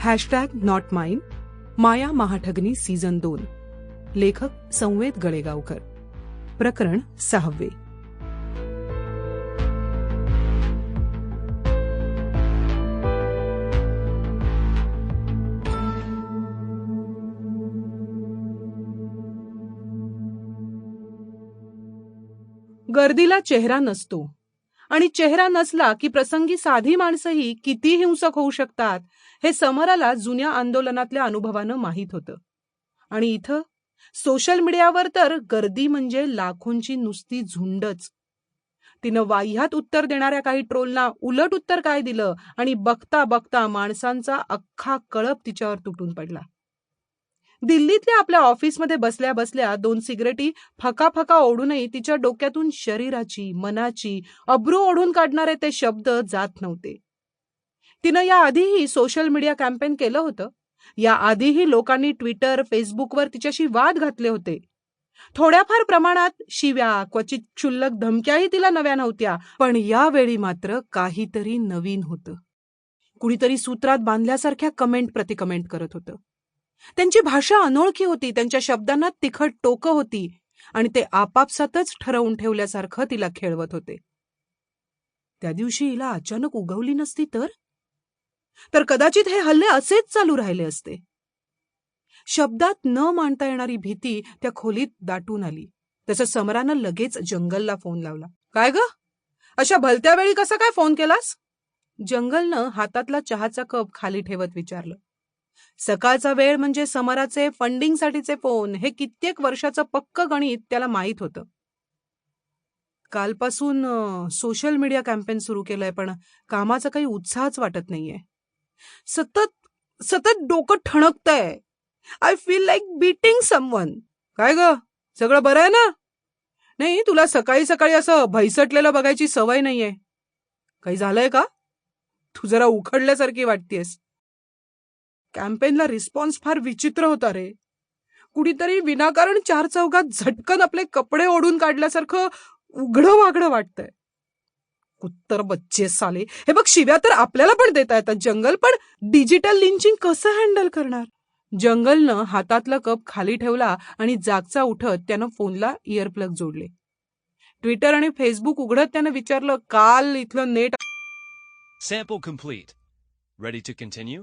Hashtag not mine Maya Mahathagini season दोन. लेखक संवेद गळेगावकर. प्रकरण सहावे. गर्दीला चेहरा नसतो. आणि चेहरा नसला की प्रसंगी साधी माणसंही किती हिंसक होऊ शकतात हे समराला जुन्या आंदोलनातल्या अनुभवानं माहीत होतं. आणि इथं सोशल मीडियावर तर गर्दी म्हणजे लाखोंची नुसती झुंडच. तिनं वाह्यात उत्तर देणाऱ्या काही ट्रोलना उलट उत्तर काय दिलं आणि बघता बघता माणसांचा अख्खा कळप तिच्यावर तुटून पडला. दिल्लीतल्या आपल्या ऑफिसमध्ये बसल्या बसल्या दोन सिगरेटी फका फका ओढूनही तिच्या डोक्यातून शरीराची मनाची अब्रू ओढून काढणारे ते शब्द जात नव्हते. तिनं या आधीही सोशल मीडिया कॅम्पेन केलं होतं. या आधीही लोकांनी ट्विटर फेसबुकवर तिच्याशी वाद घातले होते. थोड्याफार प्रमाणात शिव्या क्वचित क्षुल्लक धमक्याही तिला नव्या नव्हत्या पण यावेळी मात्र काहीतरी नवीन होतं. कुणीतरी सूत्रात बांधल्यासारख्या कमेंट प्रतिकमेंट करत होतं. त्यांची भाषा अनोळखी होती त्यांच्या शब्दांना तिखट टोकं होती आणि ते आपापसातच ठरवून ठेवल्यासारखं तिला खेळवत होते. त्या दिवशी हिला अचानक उगवली नसती तर? तर कदाचित हे हल्ले असेच चालू राहिले असते. शब्दात न मांडता येणारी भीती त्या खोलीत दाटून आली. तसं समरानं लगेच जंगलला फोन लावला. काय ग? अशा भलत्या वेळी कसा काय फोन केलास? जंगलनं हातातला चहाचा कप खाली ठेवत विचारलं. सकाळचा वेळ म्हणजे समराचे फंडिंगसाठीचे फोन हे कित्येक वर्षाचं पक्क गणित त्याला माहीत होतं. कालपासून सोशल मीडिया कॅम्पेन सुरू केलंय पण कामाचा काही उत्साहच वाटत नाहीये. सतत सतत डोकं ठणकतंय. I feel like beating someone काय ग? सगळं बरं आहे ना? नाही तुला सकाळी सकाळी असं भैसटलेलं बघायची सवय नाहीये. काही झालंय का? तू जरा उखडल्यासारखी वाटतेस. कॅम्पेनला रिस्पॉन्स फार विचित्र होता रे. कुणीतरी विनाकारण चार चौकात झटकन आपले कपडे ओढून काढल्यासारखं उघडं वागडं वाटतंय. कुत्तर बच्चे साले हे बघ शिव्या तर आपल्याला पण देता येतात जंगल पण डिजिटल लिंचिंग कसं हँडल करणार? जंगलनं हातातला कप खाली ठेवला आणि जागचा उठत त्यानं फोनला इयरप्लग जोडले. ट्विटर आणि फेसबुक उघडत त्यानं विचारलं काल इथलं net sample complete ready to continue